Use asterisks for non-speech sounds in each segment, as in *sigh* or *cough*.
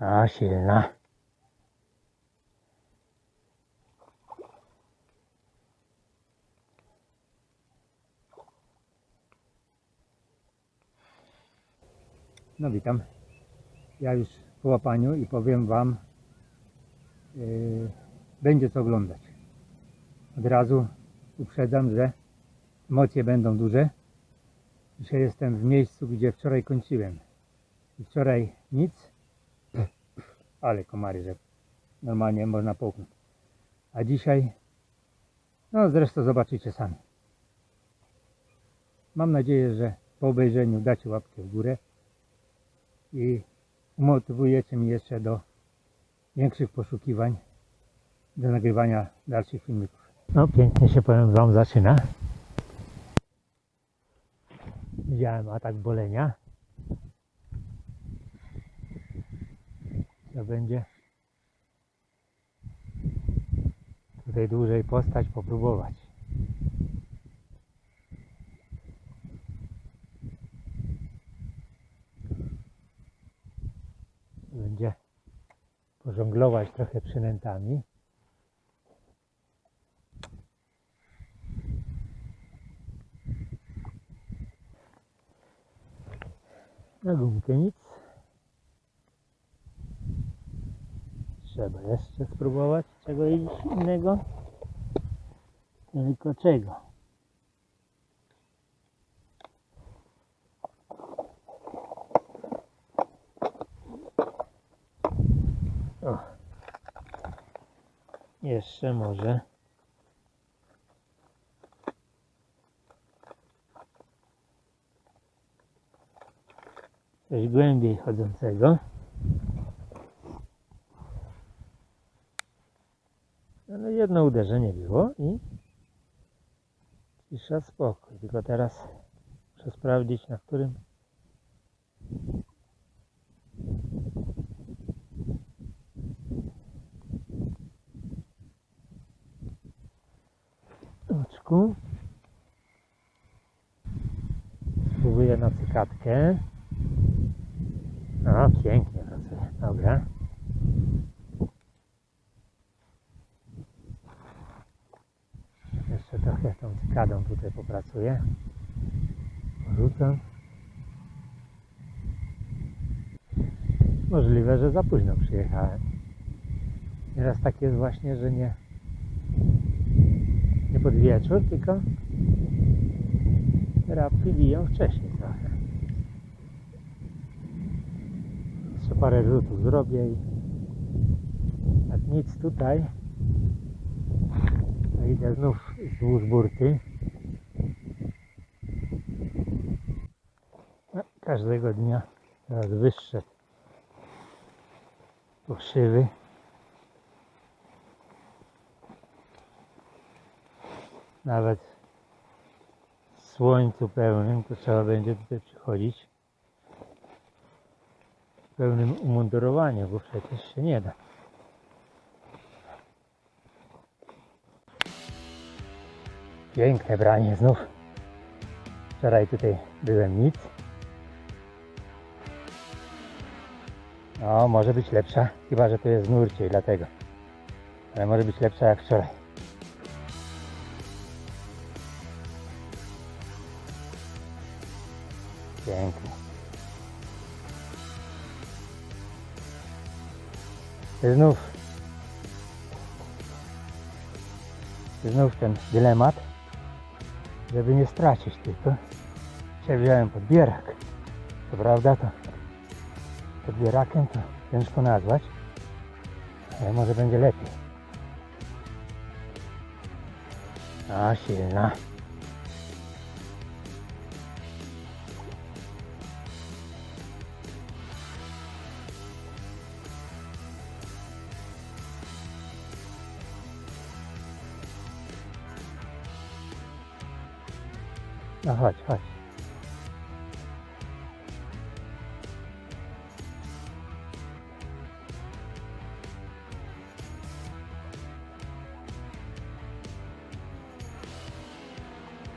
A. No witam. Ja już po łapaniu i powiem Wam, yy, będzie co oglądać. Od razu uprzedzam, że emocje będą duże. Dzisiaj jestem w miejscu, gdzie wczoraj kończyłem. I wczoraj nic, ale komary, że normalnie można połknąć. A dzisiaj, no zresztą zobaczycie sami. Mam nadzieję, że po obejrzeniu dacie łapkę w górę i umotywujecie mnie jeszcze do większych poszukiwań, do nagrywania dalszych filmików. No pięknie się powiem Wam zaczyna. Widziałem atak bolenia. To będzie tutaj dłużej postać, popróbować. Będzie pożonglować trochę przynętami. Na gumkę nic. Trzeba jeszcze spróbować czegoś innego. Tylko czego? O. Jeszcze może. Coś głębiej chodzącego. Jedno uderzenie było i cisza, spokój. Tylko teraz muszę sprawdzić na którym oczku. Spróbuję na cykatkę. O, pięknie pracuje. Dobra. Jeszcze trochę tą cykadą tutaj popracuję. Porzucam. Możliwe, że za późno przyjechałem. Nieraz tak jest właśnie, że nie nie pod wieczór, tylko rapki biją wcześniej trochę. Jeszcze parę rzutów zrobię i jak nic tutaj, to idę znów wzdłuż burty. No, każdego dnia coraz wyższe poszywy. nawet w słońcu pełnym, to trzeba będzie tutaj przychodzić w pełnym umundurowaniu, bo przecież się nie da. Piękne branie znów. Wczoraj tutaj byłem nic. No, może być lepsza, chyba że to jest nurcie i dlatego. Ale może być lepsza jak wczoraj. Pięknie. Znów. Znów ten dylemat, żeby nie stracić tylko. Dzisiaj wziąłem podbierak. Co prawda to podbierakiem to ciężko nazwać, ale może będzie lepiej. A silna. 啊，好，好。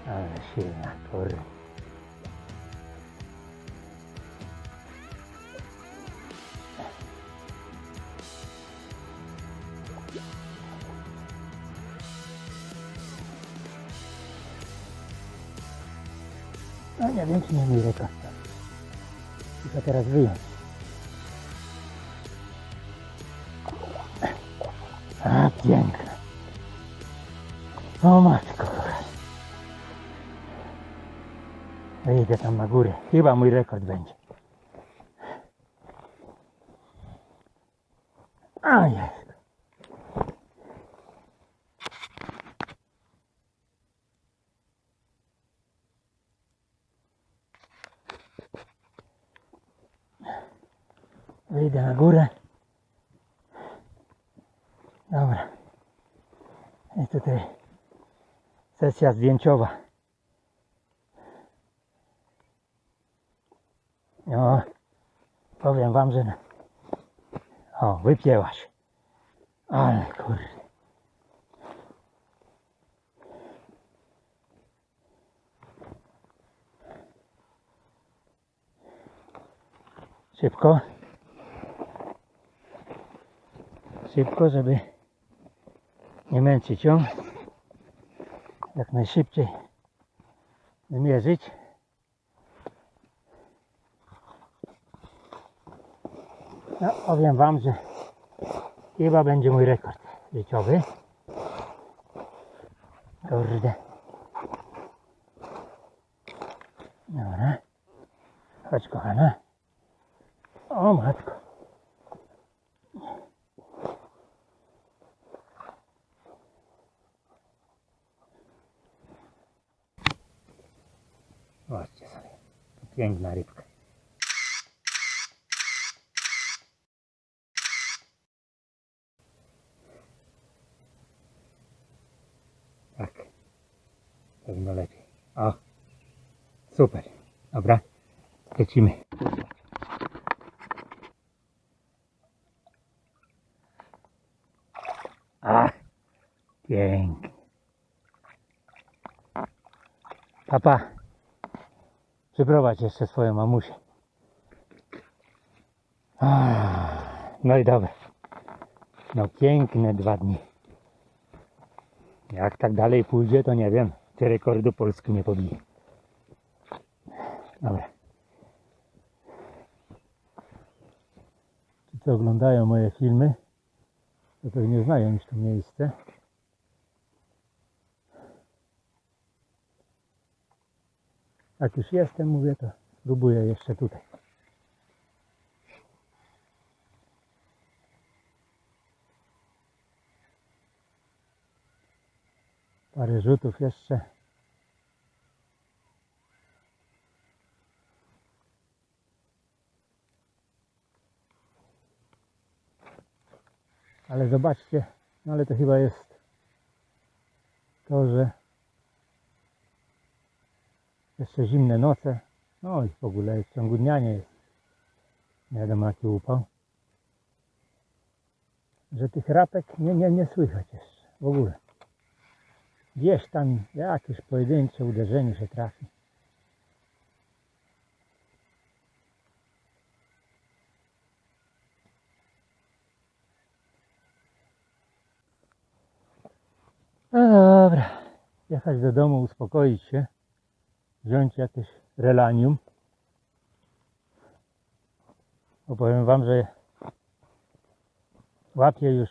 哎，行啊，可以。Wiem, czy nie mój rekord. Muszę teraz wyjąć. A, piękne. O matko. Wyjdę tam na górę. Chyba mój rekord będzie. A jest. Wyjdę na górę. Dobra. I tutaj sesja zdjęciowa. No, powiem wam, że... O, wypięłaś. Ale kurde. Szybko. Szybko, żeby nie męczyć ją. Jak najszybciej zmierzyć. No, powiem Wam, że chyba będzie mój rekord życiowy. Kurde. Dobra. Chodź kochana. O matko. Zobaczcie sobie. Piękna rybka. Tak. Pewno lepiej. O. Super. Dobra. Lecimy. A. Pięknie. Papa. Przyprowadź jeszcze swoją mamusię. No i dobra. No piękne dwa dni. Jak tak dalej pójdzie, to nie wiem, czy rekordu Polski nie pobije. Dobra. Ci, co oglądają moje filmy, to pewnie znają już to miejsce. Jak już jestem, mówię, to spróbuję jeszcze tutaj. Parę rzutów jeszcze. Ale zobaczcie, no ale to chyba jest to, że jeszcze zimne noce. No i w ogóle w ciągu dnia nie jest. Nie wiadomo jaki upał. Że tych rapek nie, nie, nie słychać jeszcze w ogóle. Gdzieś tam jakieś pojedyncze uderzenie się trafi. No dobra, jechać do domu, uspokoić się, wziąć jakieś relanium. Opowiem Wam, że łapię już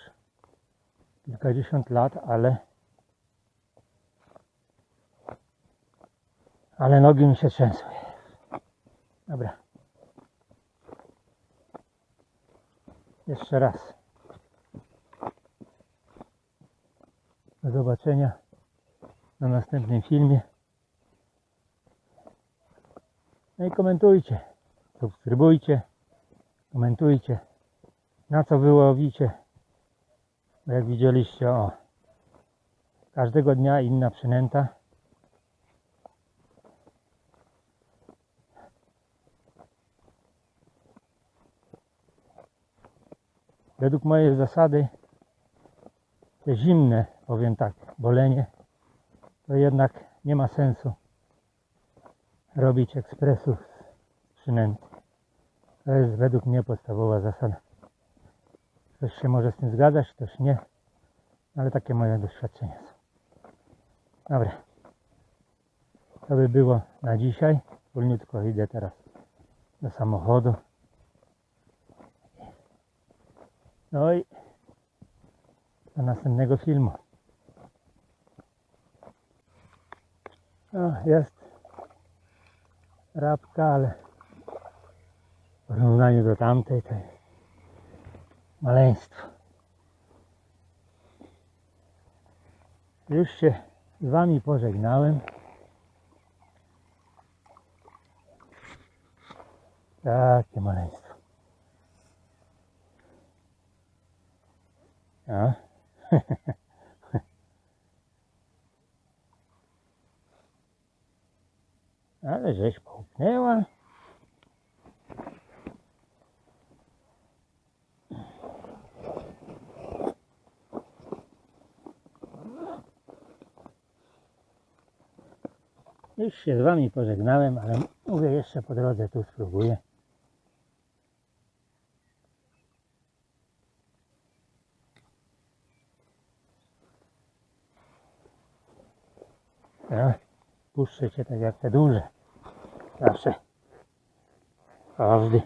kilkadziesiąt lat, ale ale nogi mi się trzęsły. Dobra. Jeszcze raz. Do zobaczenia na następnym filmie. No i komentujcie, subskrybujcie, komentujcie, na co wy łowicie. Bo jak widzieliście, o, każdego dnia inna przynęta. Według mojej zasady te zimne, powiem tak, bolenie, to jednak nie ma sensu robić ekspresów z przynęty. To jest według mnie podstawowa zasada. Ktoś się może z tym zgadzać, ktoś nie, ale takie moje doświadczenia są. Dobra. To by było na dzisiaj. Wolniutko idę teraz do samochodu. No i do następnego filmu. No, jest rabka, ale w porównaniu do tamtej to jest maleństwo. Już się z Wami pożegnałem. Takie maleństwo. A? *laughs* Ale żeś połknęła. Już się z Wami pożegnałem, ale mówię jeszcze po drodze tu spróbuję. No, puszczę Cię tak jak te duże. Ya şey. Ağızlı.